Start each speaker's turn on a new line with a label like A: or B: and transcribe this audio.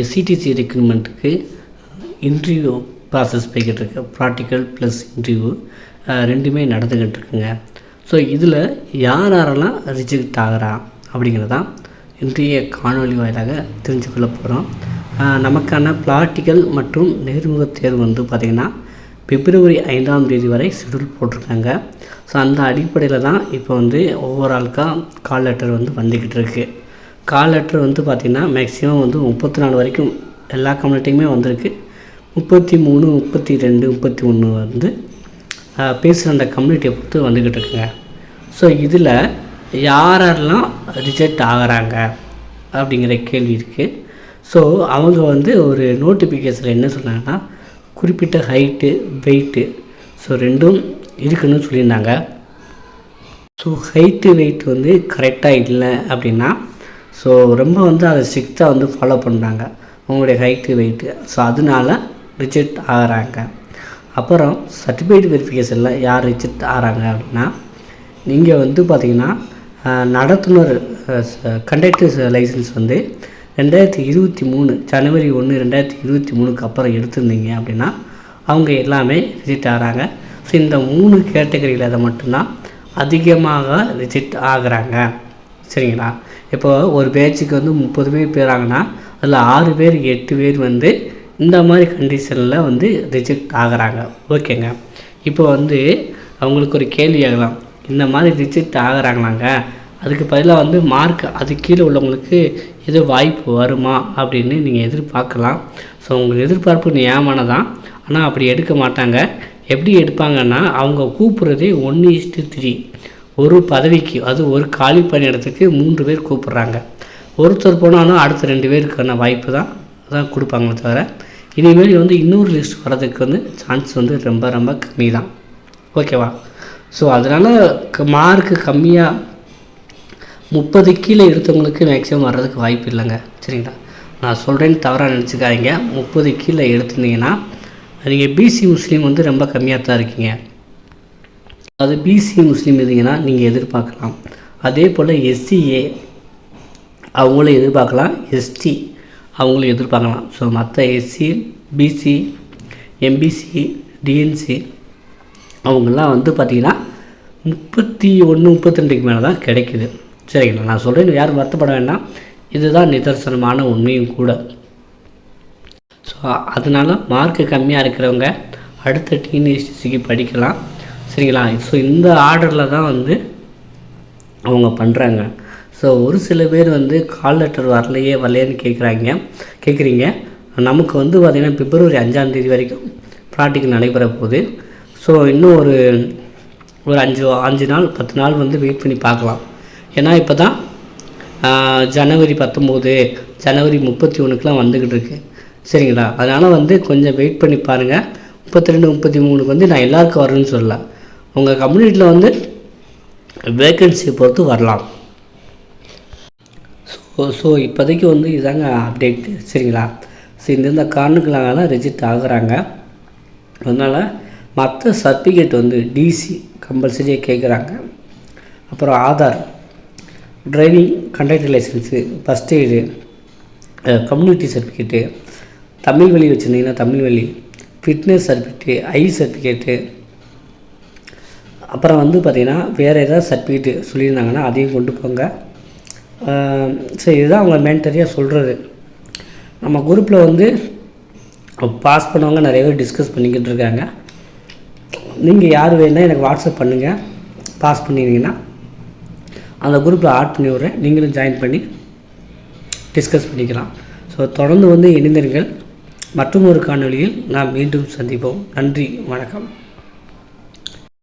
A: SCTC ரெக்ரூட்மெண்ட்டுக்கு interview process போய்கிட்டு இருக்கு practical plus interview ரெண்டுமே நடந்துக்கிட்டு இருக்குங்க ஸோ இதில் யார் யாரெல்லாம் ரிஜெக்ட் ஆகிறா அப்படிங்கிறதான் இன்றைய காணொலி வாயிலாக தெரிஞ்சுக்கொள்ள போகிறோம் நமக்கான ப்ராக்டிக்கல் மற்றும் நேர்முக தேர்வு வந்து பார்த்திங்கன்னா பிப்ரவரி ஐந்தாம் தேதி வரை ஷெடியூல் போட்டிருக்காங்க. ஸோ அந்த அடிப்படையில் தான் இப்போ வந்து ஒவ்வொரு ஆளுக்காக கால் லெட்டர் வந்து வந்துக்கிட்டு இருக்குது கால் லெட்டர் வந்து பார்த்திங்கன்னா மேக்ஸிமம் வந்து முப்பத்தி நாலு வரைக்கும் எல்லா கம்யூனிட்டியுமே வந்திருக்கு. முப்பத்தி மூணு முப்பத்தி ரெண்டு முப்பத்தி ஒன்று வந்து பேசுகிற அந்த கம்யூனிட்டியை பொறுத்து வந்துக்கிட்டு இருக்குங்க. ஸோ இதில் யாரெல்லாம் ரிஜெக்ட் ஆகிறாங்க அப்படிங்கிற கேள்வி இருக்குது ஸோ அவங்க வந்து ஒரு நோட்டிஃபிகேஷனில் என்ன சொன்னாங்கன்னா குறிப்பிட்ட ஹைட்டு வெயிட்டு ஸோ ரெண்டும் இருக்குன்னு சொல்லியிருந்தாங்க. ஸோ ஹைட்டு வெயிட் வந்து கரெக்டாக இல்லை அப்படின்னா ஸோ ரொம்ப வந்து அதை ஸ்ட்ரிக்டாக வந்து ஃபாலோ பண்ணுறாங்க உங்களுடைய ஹைட்டு வெயிட்டு ஸோ அதனால ரிஜெக்ட் ஆகிறாங்க. அப்புறம் சர்டிஃபிகேட் வெரிஃபிகேஷனில் யார் ரிஜெக்ட் ஆகிறாங்க அப்படின்னா நீங்கள் வந்து பார்த்தீங்கன்னா நடத்துனர் கண்டக்டர்ஸ் லைசன்ஸ் வந்து ரெண்டாயிரத்தி இருபத்தி மூணு ஜனவரி ஒன்று ரெண்டாயிரத்தி இருபத்தி மூணுக்கு அப்புறம் எடுத்திருந்தீங்க அப்படின்னா அவங்க எல்லாமே ரிஜெக்ட் ஆகிறாங்க. ஸோ இந்த மூணு கேட்டகரியில் அதை மட்டும்தான் அதிகமாக ரிஜெக்ட் ஆகிறாங்க. சரிங்களா? இப்போ ஒரு பேட்சுக்கு வந்து முப்பது பேர் போயிறாங்கன்னா அதில் ஆறு பேர் எட்டு பேர் வந்து இந்த மாதிரி கண்டிஷனில் வந்து ரிஜெக்ட் ஆகிறாங்க. ஓகேங்க. இப்போ வந்து அவங்களுக்கு ஒரு கேள்வி ஆகலாம் இந்த மாதிரி ரிஜெக்ட் ஆகிறாங்களாங்க? அதுக்கு பதிலாக வந்து மார்க் அது கீழே உள்ளவங்களுக்கு எது வாய்ப்பு வருமா அப்படின்னு நீங்கள் எதிர்பார்க்கலாம். ஸோ உங்கள் எதிர்பார்ப்பு நியாயமானதான். ஆனால் அப்படி எடுக்க மாட்டாங்க. எப்படி எடுப்பாங்கன்னா அவங்க கூப்பிட்றதே ஒன்று இஸ்ட்டு த்ரீ ஒரு பதவிக்கு அது ஒரு காலி பணியிடத்துக்கு மூன்று பேர் கூப்பிட்றாங்க. ஒருத்தர் போனாலும் அடுத்த ரெண்டு பேருக்கான வாய்ப்பு தான் தான் கொடுப்பாங்களே தவிர இனிமேல் வந்து இன்னொரு லிஸ்ட் வர்றதுக்கு வந்து சான்ஸ் வந்து ரொம்ப ரொம்ப கம்மி தான் ஓகேவா? ஸோ அதனால் மார்க்கு கம்மியாக முப்பது கீழே எடுத்தவங்களுக்கு மேக்ஸிமம் வர்றதுக்கு வாய்ப்பு இல்லைங்க. சரிங்களா? நான் சொல்கிறேன்னு தவறாக நினச்சிக்காதீங்க. முப்பது கீழே எடுத்துருந்தீங்கன்னா நீங்கள் பிசி முஸ்லீம் வந்து ரொம்ப கம்மியாக தான் இருக்கீங்க. அது பிசி முஸ்லீம் இருந்தீங்கன்னா நீங்கள் எதிர்பார்க்கலாம். அதே போல் எஸ்சிஏ அவங்களும் எதிர்பார்க்கலாம். எஸ்டி அவங்களும் எதிர்பார்க்கலாம். ஸோ மற்ற எஸ்சி பிசி எம்பிசி டிஎன்சி அவங்கெல்லாம் வந்து பார்த்திங்கன்னா முப்பத்தி ஒன்று முப்பத்திரெண்டுக்கு மேலே தான் கிடைக்குது. சரிங்களா? நான் சொல்கிறேன் யாரும் வருத்தப்பட வேண்டாம். இதுதான் நிதர்சனமான உண்மையும் கூட. ஸோ அதனால் மார்க்கு கம்மியாக இருக்கிறவங்க அடுத்த டிஎன்எஸ்டிசிக்கு படிக்கலாம். சரிங்களா? ஸோ இந்த ஆர்டரில் தான் வந்து அவங்க பண்ணுறாங்க ஸோ ஒரு சில பேர் வந்து கால் லெட்டர் வரலையே வரலையேன்னு கேட்குறாங்க கேட்குறீங்க நமக்கு வந்து பார்த்திங்கன்னா பிப்ரவரி அஞ்சாந்தேதி வரைக்கும் ப்ராக்டிக்கல் நடைபெற போகுது. ஸோ இன்னும் ஒரு ஒரு அஞ்சு அஞ்சு நாள் பத்து நாள் வந்து வெயிட் பண்ணி பார்க்கலாம். ஏன்னா இப்போ தான் ஜனவரி பத்தொம்போது ஜனவரி முப்பத்தி ஒன்றுக்கெலாம் வந்துக்கிட்டு இருக்கு. சரிங்களா? அதனால் வந்து கொஞ்சம் வெயிட் பண்ணி பாருங்கள் முப்பத்தி ரெண்டு முப்பத்தி மூணுக்கு வந்து நான் எல்லாருக்கும் வரேன்னு சொல்லலாம் உங்கள் கம்யூனிட்டியில் வந்து வேக்கன்சியை பொறுத்து வரலாம். ஸோ ஸோ இப்போதைக்கு வந்து இதாங்க அப்டேட் சரிங்களா? ஸோ இந்தந்த காரணங்களாக தான் ஆகுறாங்க. அதனால் மற்ற சர்டிஃபிகேட் வந்து டிசி கம்பல்சரியாக கேட்குறாங்க அப்புறம் Aadhaar driving conductor licence first aid community certificate Tamil வழி வச்சுருந்தீங்கன்னா தமிழ் வழி ஃபிட்னஸ் சர்டிஃபிகேட்டு ஐ சர்டிஃபிகேட்டு அப்புறம் வந்து பார்த்திங்கன்னா வேறு ஏதாவது சர்டிஃபிகேட்டு சொல்லியிருந்தாங்கன்னா அதையும் கொண்டு போங்க. ஸோ இதுதான் அவங்க மேன்டரியாக சொல்கிறது நம்ம குரூப்பில் வந்து பாஸ் பண்ணவங்க நிறைய பேர் டிஸ்கஸ் பண்ணிக்கிட்டு இருக்காங்க. நீங்கள் யார் வேணால் எனக்கு வாட்ஸ்அப் பண்ணுங்கள் பாஸ் பண்ணிங்கன்னா அந்த குரூப்பில் ஆட் பண்ணி விட்றேன். நீங்களும் ஜாயின் பண்ணி டிஸ்கஸ் பண்ணிக்கலாம். ஸோ தொடர்ந்து வந்து இணைந்தீர்கள் மற்றும் ஒரு காணொலியில் நாம் மீண்டும் சந்திப்போம். நன்றி வணக்கம்.